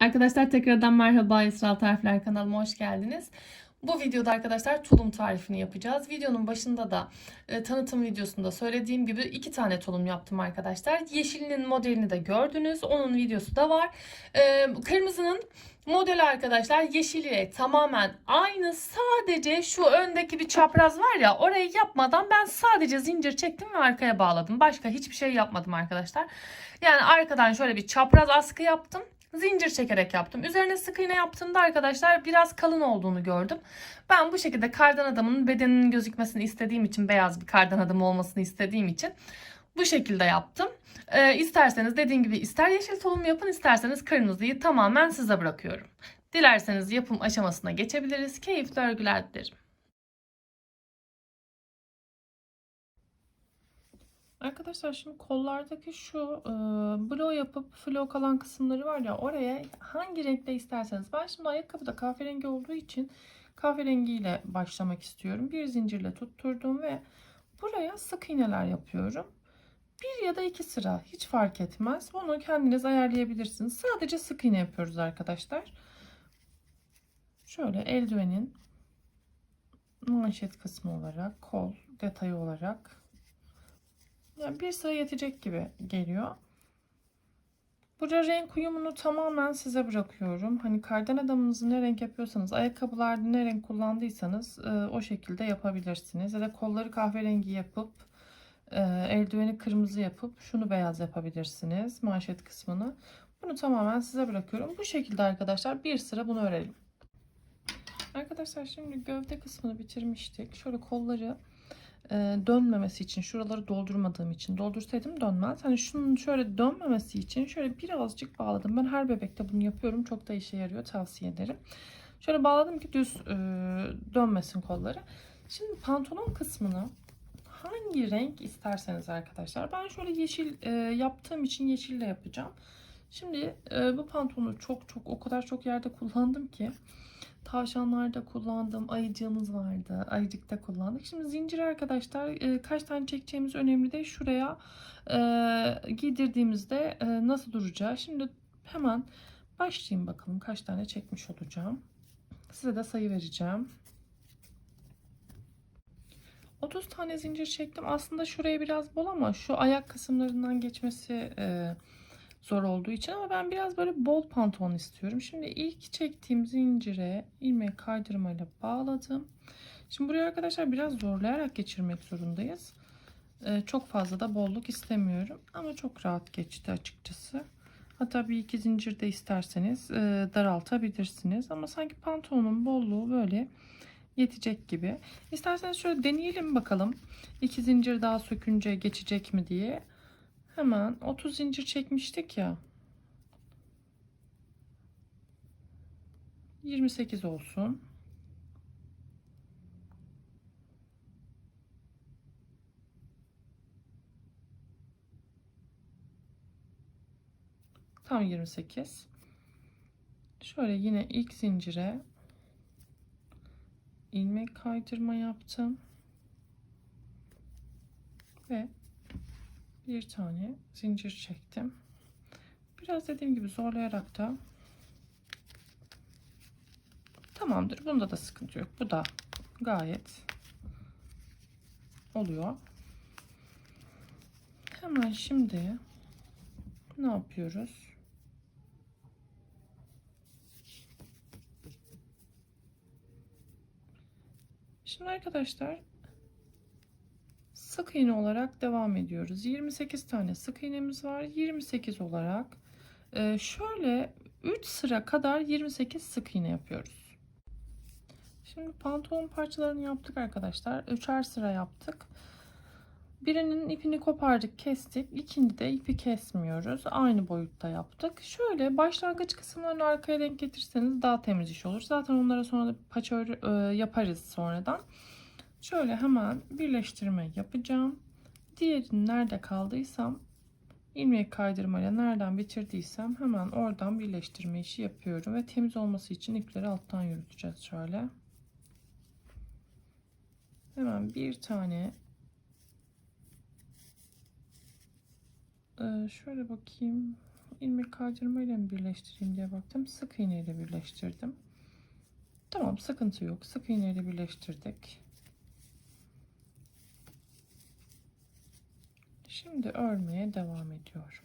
Arkadaşlar tekrardan merhaba Esral Tarifler kanalıma hoş geldiniz. Bu videoda arkadaşlar tulum tarifini yapacağız. Videonun başında da e, tanıtım videosunda söylediğim gibi iki tane tulum yaptım arkadaşlar. Yeşilinin modelini de gördünüz. Onun videosu da var. E, kırmızının modeli arkadaşlar yeşiliyle tamamen aynı. Sadece şu öndeki bir çapraz var ya orayı yapmadan ben sadece zincir çektim ve arkaya bağladım. Başka hiçbir şey yapmadım arkadaşlar. Yani arkadan şöyle bir çapraz askı yaptım zincir çekerek yaptım. Üzerine sık iğne yaptığımda arkadaşlar biraz kalın olduğunu gördüm. Ben bu şekilde kardan adamın bedeninin gözükmesini istediğim için beyaz bir kardan adam olmasını istediğim için bu şekilde yaptım. Ee, isterseniz dediğim gibi ister yeşil tulum yapın isterseniz kırmızıyı tamamen size bırakıyorum. Dilerseniz yapım aşamasına geçebiliriz. Keyifli örgüler dilerim. Arkadaşlar şimdi kollardaki şu e, blow yapıp flow kalan kısımları var ya oraya hangi renkte isterseniz. Ben şimdi ayakkabıda kahverengi olduğu için kahverengiyle başlamak istiyorum. Bir zincirle tutturdum ve buraya sık iğneler yapıyorum. Bir ya da iki sıra hiç fark etmez. Bunu kendiniz ayarlayabilirsiniz. Sadece sık iğne yapıyoruz arkadaşlar. Şöyle eldivenin manşet kısmı olarak kol detayı olarak yani bir sıra yetecek gibi geliyor. Burada renk uyumunu tamamen size bırakıyorum. Hani kardan adamınızı ne renk yapıyorsanız, ayakkabılarda ne renk kullandıysanız e, o şekilde yapabilirsiniz. Ya da kolları kahverengi yapıp, e, eldiveni kırmızı yapıp şunu beyaz yapabilirsiniz. Manşet kısmını. Bunu tamamen size bırakıyorum. Bu şekilde arkadaşlar bir sıra bunu örelim. Arkadaşlar şimdi gövde kısmını bitirmiştik. Şöyle kolları dönmemesi için şuraları doldurmadığım için doldursaydım dönmez. Hani şunun şöyle dönmemesi için şöyle birazcık bağladım. Ben her bebekte bunu yapıyorum. Çok da işe yarıyor. Tavsiye ederim. Şöyle bağladım ki düz e, dönmesin kolları. Şimdi pantolon kısmını hangi renk isterseniz arkadaşlar. Ben şöyle yeşil e, yaptığım için yeşille yapacağım. Şimdi e, bu pantolonu çok çok o kadar çok yerde kullandım ki Tavşanlarda kullandım. Ayıcığımız vardı. Ayıcıkta kullandık. Şimdi zincir arkadaşlar e, kaç tane çekeceğimiz önemli değil. Şuraya e, giydirdiğimizde e, nasıl duracağı. Şimdi hemen başlayayım bakalım kaç tane çekmiş olacağım. Size de sayı vereceğim. 30 tane zincir çektim. Aslında şuraya biraz bol ama şu ayak kısımlarından geçmesi e, zor olduğu için ama ben biraz böyle bol pantolon istiyorum. Şimdi ilk çektiğim zincire ilmek kaydırmayla bağladım. Şimdi buraya arkadaşlar biraz zorlayarak geçirmek zorundayız. Ee, çok fazla da bolluk istemiyorum ama çok rahat geçti açıkçası. Hatta bir iki zincir de isterseniz e, daraltabilirsiniz. Ama sanki pantolonun bolluğu böyle yetecek gibi. İsterseniz şöyle deneyelim bakalım. İki zincir daha sökünce geçecek mi diye. Hemen 30 zincir çekmiştik ya. 28 olsun. Tam 28. Şöyle yine ilk zincire ilmek kaydırma yaptım. Ve bir tane zincir çektim. Biraz dediğim gibi zorlayarak da tamamdır. Bunda da sıkıntı yok. Bu da gayet oluyor. Hemen şimdi ne yapıyoruz? Şimdi arkadaşlar sık iğne olarak devam ediyoruz. 28 tane sık iğnemiz var. 28 olarak e, şöyle 3 sıra kadar 28 sık iğne yapıyoruz. Şimdi pantolon parçalarını yaptık arkadaşlar. Üçer sıra yaptık. Birinin ipini kopardık, kestik. İkinci de ipi kesmiyoruz. Aynı boyutta yaptık. Şöyle başlangıç kısımlarını arkaya denk getirseniz daha temiz iş olur. Zaten onlara sonra da paçör e, yaparız sonradan. Şöyle hemen birleştirme yapacağım. Diğerini nerede kaldıysam ilmek kaydırmayla nereden bitirdiysem hemen oradan birleştirme işi yapıyorum ve temiz olması için ipleri alttan yürüteceğiz şöyle. Hemen bir tane şöyle bakayım. ilmek kaydırma ile birleştireyim diye baktım. Sık iğne birleştirdim. Tamam sıkıntı yok. Sık iğne ile birleştirdik. Şimdi örmeye devam ediyorum.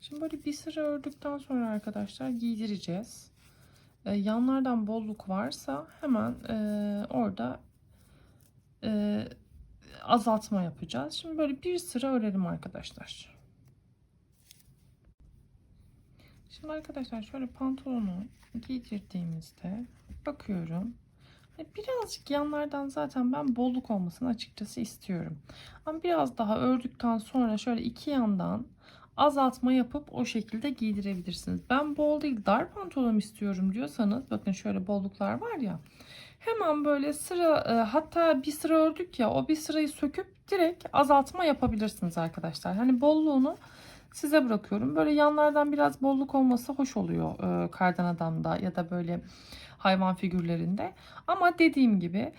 Şimdi böyle bir sıra ördükten sonra arkadaşlar giydireceğiz. Ee, yanlardan bolluk varsa hemen e, orada e, azaltma yapacağız. Şimdi böyle bir sıra örelim arkadaşlar. Şimdi arkadaşlar şöyle pantolonu giydirdiğimizde bakıyorum. Hani birazcık yanlardan zaten ben bolluk olmasını açıkçası istiyorum. Ama biraz daha ördükten sonra şöyle iki yandan azaltma yapıp o şekilde giydirebilirsiniz. Ben bol değil dar pantolon istiyorum diyorsanız bakın şöyle bolluklar var ya. Hemen böyle sıra e, hatta bir sıra ördük ya o bir sırayı söküp direkt azaltma yapabilirsiniz arkadaşlar. Hani bolluğunu size bırakıyorum. Böyle yanlardan biraz bolluk olması hoş oluyor e, kardan adamda ya da böyle hayvan figürlerinde. Ama dediğim gibi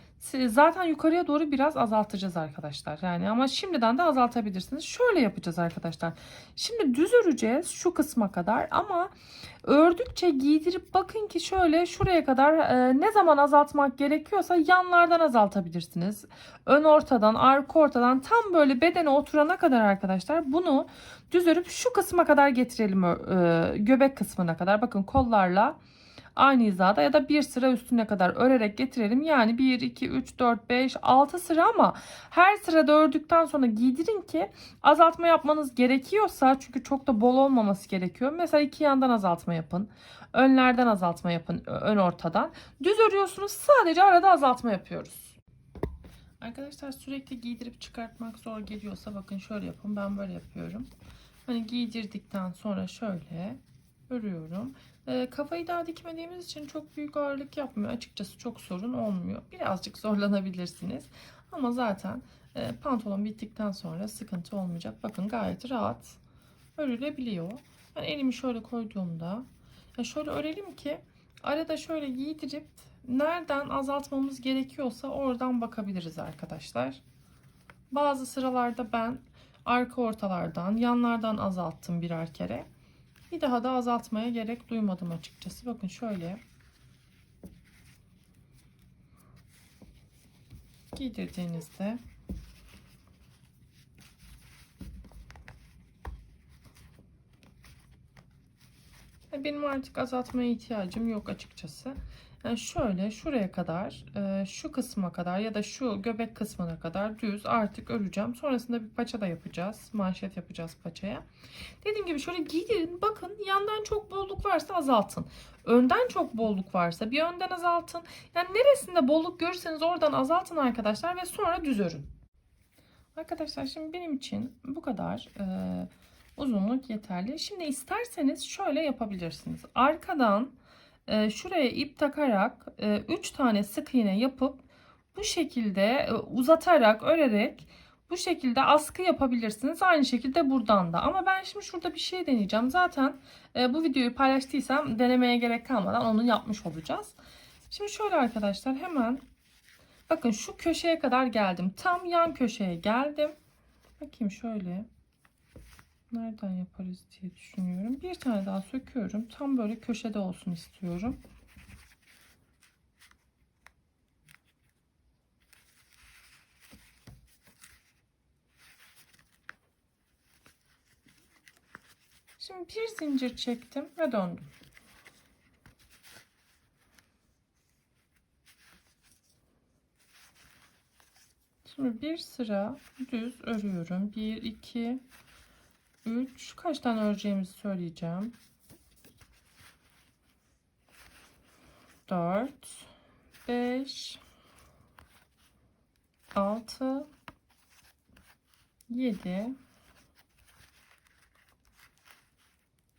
zaten yukarıya doğru biraz azaltacağız arkadaşlar. Yani ama şimdiden de azaltabilirsiniz. Şöyle yapacağız arkadaşlar. Şimdi düz öreceğiz şu kısma kadar ama ördükçe giydirip bakın ki şöyle şuraya kadar e, ne zaman azaltmak gerekiyorsa yanlardan azaltabilirsiniz. Ön ortadan, arka ortadan tam böyle bedene oturana kadar arkadaşlar bunu düz örüp şu kısma kadar getirelim e, göbek kısmına kadar. Bakın kollarla aynı hizada ya da bir sıra üstüne kadar örerek getirelim. Yani 1, 2, 3, 4, 5, 6 sıra ama her sırada ördükten sonra giydirin ki azaltma yapmanız gerekiyorsa çünkü çok da bol olmaması gerekiyor. Mesela iki yandan azaltma yapın. Önlerden azaltma yapın. Ön ortadan. Düz örüyorsunuz sadece arada azaltma yapıyoruz. Arkadaşlar sürekli giydirip çıkartmak zor geliyorsa bakın şöyle yapın. Ben böyle yapıyorum. Hani giydirdikten sonra şöyle örüyorum. E, kafayı daha dikmediğimiz için çok büyük ağırlık yapmıyor. Açıkçası çok sorun olmuyor. Birazcık zorlanabilirsiniz. Ama zaten e, pantolon bittikten sonra sıkıntı olmayacak. Bakın gayet rahat örülebiliyor. Ben elimi şöyle koyduğumda ya şöyle örelim ki arada şöyle giydirip nereden azaltmamız gerekiyorsa oradan bakabiliriz arkadaşlar. Bazı sıralarda ben arka ortalardan, yanlardan azalttım birer kere. Bir daha da azaltmaya gerek duymadım açıkçası. Bakın şöyle giydirdiğinizde benim artık azaltmaya ihtiyacım yok açıkçası. Yani şöyle şuraya kadar e, şu kısma kadar ya da şu göbek kısmına kadar düz artık öreceğim. Sonrasında bir paça da yapacağız. Manşet yapacağız paçaya. Dediğim gibi şöyle giydirin. Bakın yandan çok bolluk varsa azaltın. Önden çok bolluk varsa bir önden azaltın. Yani neresinde bolluk görürseniz oradan azaltın arkadaşlar ve sonra düz örün. Arkadaşlar şimdi benim için bu kadar e, uzunluk yeterli. Şimdi isterseniz şöyle yapabilirsiniz. Arkadan e, şuraya ip takarak 3 e, tane sık iğne yapıp bu şekilde e, uzatarak örerek bu şekilde askı yapabilirsiniz. Aynı şekilde buradan da. Ama ben şimdi şurada bir şey deneyeceğim. Zaten e, bu videoyu paylaştıysam denemeye gerek kalmadan onu yapmış olacağız. Şimdi şöyle arkadaşlar hemen bakın şu köşeye kadar geldim. Tam yan köşeye geldim. Bakayım şöyle nereden yaparız diye düşünüyorum. Bir tane daha söküyorum. Tam böyle köşede olsun istiyorum. Şimdi bir zincir çektim ve döndüm. Şimdi bir sıra düz örüyorum. 1 2 3 kaç tane öreceğimizi söyleyeceğim. 4 5 6 7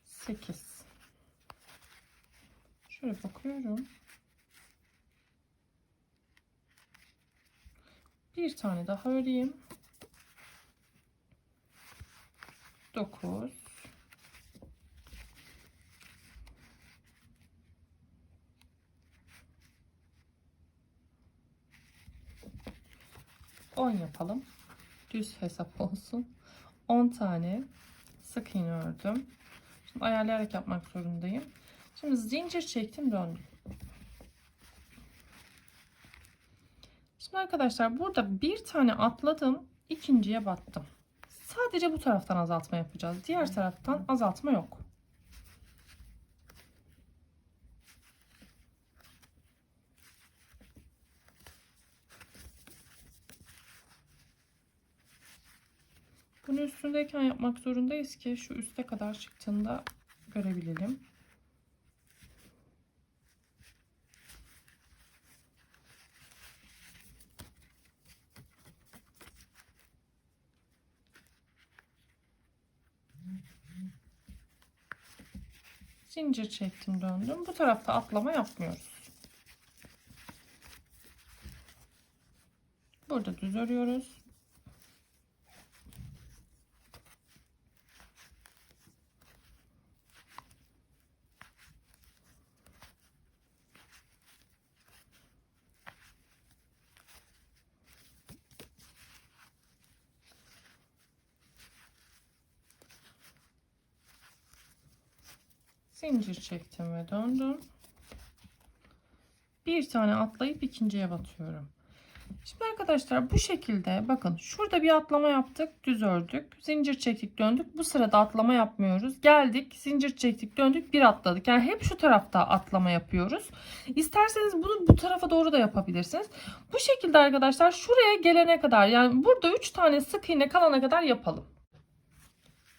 8 Şöyle bakıyorum. Bir tane daha öreyim. 9 10 10 yapalım. Düz hesap olsun. 10 tane sık iğne ördüm. Şimdi ayarlayarak yapmak zorundayım. Şimdi zincir çektim döndüm. Şimdi arkadaşlar burada bir tane atladım. ikinciye battım. Sadece bu taraftan azaltma yapacağız. Diğer taraftan azaltma yok. Bunu üstündeyken yapmak zorundayız ki şu üste kadar çıktığında görebilelim. Zincir çektim döndüm. Bu tarafta atlama yapmıyoruz. Burada düz örüyoruz. Zincir çektim ve döndüm. Bir tane atlayıp ikinciye batıyorum. Şimdi arkadaşlar bu şekilde bakın şurada bir atlama yaptık düz ördük. Zincir çektik döndük. Bu sırada atlama yapmıyoruz. Geldik zincir çektik döndük bir atladık. Yani hep şu tarafta atlama yapıyoruz. İsterseniz bunu bu tarafa doğru da yapabilirsiniz. Bu şekilde arkadaşlar şuraya gelene kadar yani burada 3 tane sık iğne kalana kadar yapalım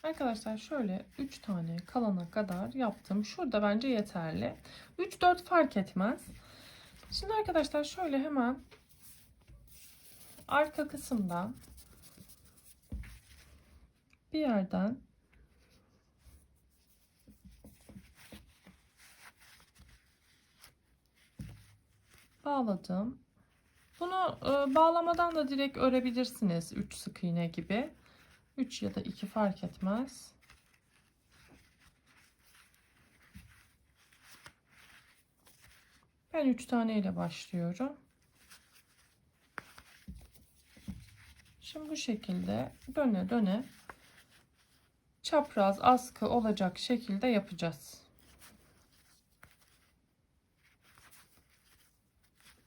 Arkadaşlar şöyle 3 tane kalana kadar yaptım. Şurada bence yeterli. 3-4 fark etmez. Şimdi arkadaşlar şöyle hemen arka kısımdan bir yerden bağladım. Bunu e, bağlamadan da direkt örebilirsiniz. 3 sık iğne gibi. 3 ya da 2 fark etmez. Ben 3 tane ile başlıyorum. Şimdi bu şekilde döne döne çapraz askı olacak şekilde yapacağız.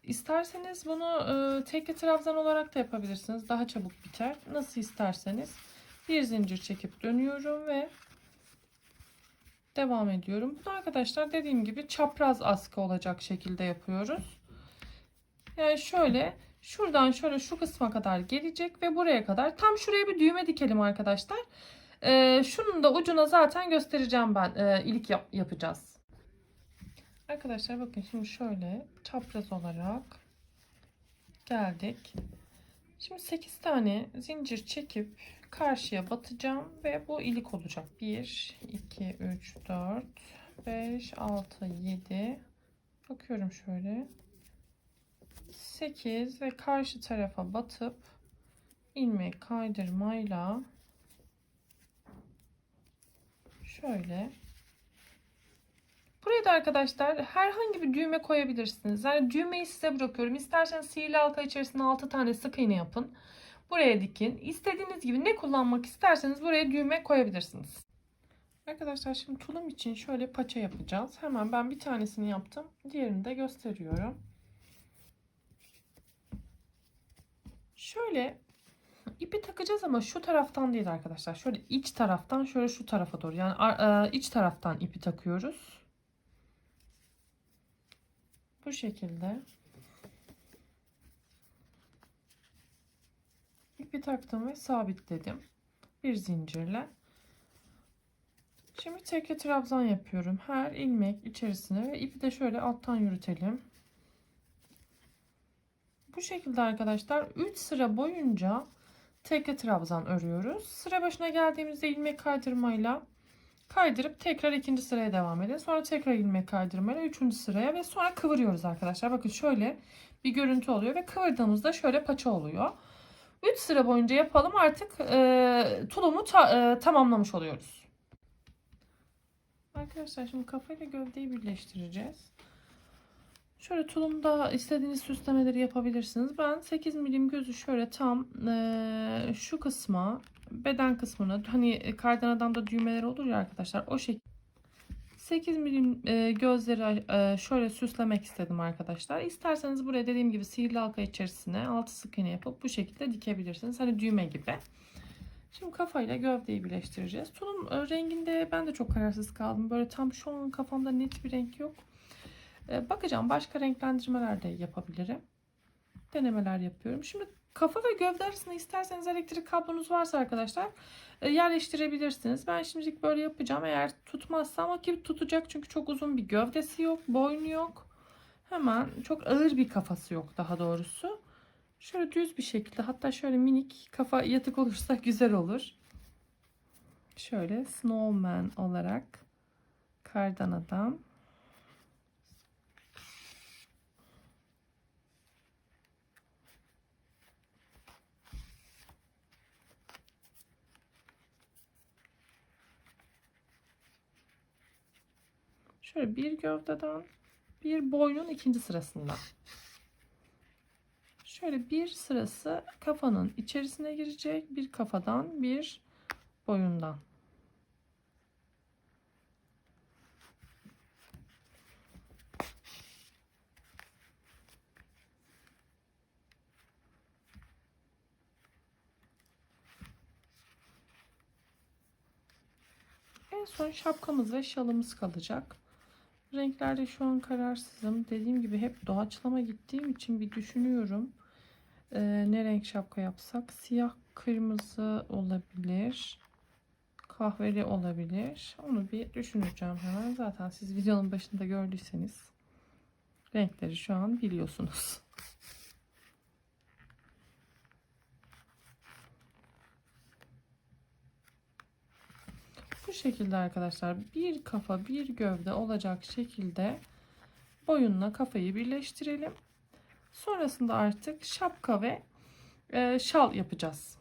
İsterseniz bunu e, tekli trabzan olarak da yapabilirsiniz. Daha çabuk biter. Nasıl isterseniz. Bir zincir çekip dönüyorum ve devam ediyorum. Bunu arkadaşlar dediğim gibi çapraz askı olacak şekilde yapıyoruz. Yani şöyle şuradan şöyle şu kısma kadar gelecek ve buraya kadar tam şuraya bir düğme dikelim arkadaşlar. Ee, şunun da ucuna zaten göstereceğim ben ee, ilik yap yapacağız. Arkadaşlar bakın şimdi şöyle çapraz olarak geldik. Şimdi 8 tane zincir çekip karşıya batacağım ve bu ilik olacak. 1, 2, 3, 4, 5, 6, 7. Bakıyorum şöyle. 8 ve karşı tarafa batıp ilmek kaydırmayla şöyle Buraya da arkadaşlar herhangi bir düğme koyabilirsiniz. Yani düğmeyi size bırakıyorum. İsterseniz sihirli halka içerisinde 6 tane sık iğne yapın. Buraya dikin. İstediğiniz gibi ne kullanmak isterseniz buraya düğme koyabilirsiniz. Arkadaşlar şimdi tulum için şöyle paça yapacağız. Hemen ben bir tanesini yaptım. Diğerini de gösteriyorum. Şöyle ipi takacağız ama şu taraftan değil arkadaşlar. Şöyle iç taraftan şöyle şu tarafa doğru. Yani e, iç taraftan ipi takıyoruz. Bu şekilde. İpi taktım ve sabitledim. Bir zincirle. Şimdi tekli trabzan yapıyorum. Her ilmek içerisine ve ipi de şöyle alttan yürütelim. Bu şekilde arkadaşlar 3 sıra boyunca tekli trabzan örüyoruz. Sıra başına geldiğimizde ilmek kaydırmayla kaydırıp tekrar ikinci sıraya devam edelim. Sonra tekrar ilmek kaydırmayla üçüncü sıraya ve sonra kıvırıyoruz arkadaşlar. Bakın şöyle bir görüntü oluyor ve kıvırdığımızda şöyle paça oluyor. 3 sıra boyunca yapalım artık e, tulumu ta, e, tamamlamış oluyoruz. Arkadaşlar şimdi kafayla gövdeyi birleştireceğiz. Şöyle tulumda istediğiniz süslemeleri yapabilirsiniz. Ben 8 milim gözü şöyle tam eee, şu kısma beden kısmına hani kardanadan da düğmeler olur ya arkadaşlar o şekilde 8 milim e, gözleri e, şöyle süslemek istedim arkadaşlar. İsterseniz buraya dediğim gibi sihirli halka içerisine altı sık iğne yapıp bu şekilde dikebilirsiniz. Hani düğme gibi. Şimdi kafayla gövdeyi birleştireceğiz. Tulum e, renginde ben de çok kararsız kaldım. Böyle tam şu an kafamda net bir renk yok. E, bakacağım başka renklendirmeler de yapabilirim. Denemeler yapıyorum. Şimdi kafa ve gövde arasında isterseniz elektrik kablonuz varsa arkadaşlar e, yerleştirebilirsiniz. Ben şimdilik böyle yapacağım. Eğer tutmazsa ama ki tutacak çünkü çok uzun bir gövdesi yok, boynu yok. Hemen çok ağır bir kafası yok daha doğrusu. Şöyle düz bir şekilde hatta şöyle minik kafa yatık olursa güzel olur. Şöyle snowman olarak kardan adam. Şöyle bir gövdeden bir boynun ikinci sırasında. Şöyle bir sırası kafanın içerisine girecek. Bir kafadan bir boyundan. En son şapkamız ve şalımız kalacak. Renklerde şu an kararsızım. Dediğim gibi hep doğaçlama gittiğim için bir düşünüyorum. Ee, ne renk şapka yapsak? Siyah, kırmızı olabilir. Kahveli olabilir. Onu bir düşüneceğim hemen. Zaten siz videonun başında gördüyseniz renkleri şu an biliyorsunuz. Bu şekilde arkadaşlar bir kafa bir gövde olacak şekilde boyunla kafayı birleştirelim. Sonrasında artık şapka ve e, şal yapacağız.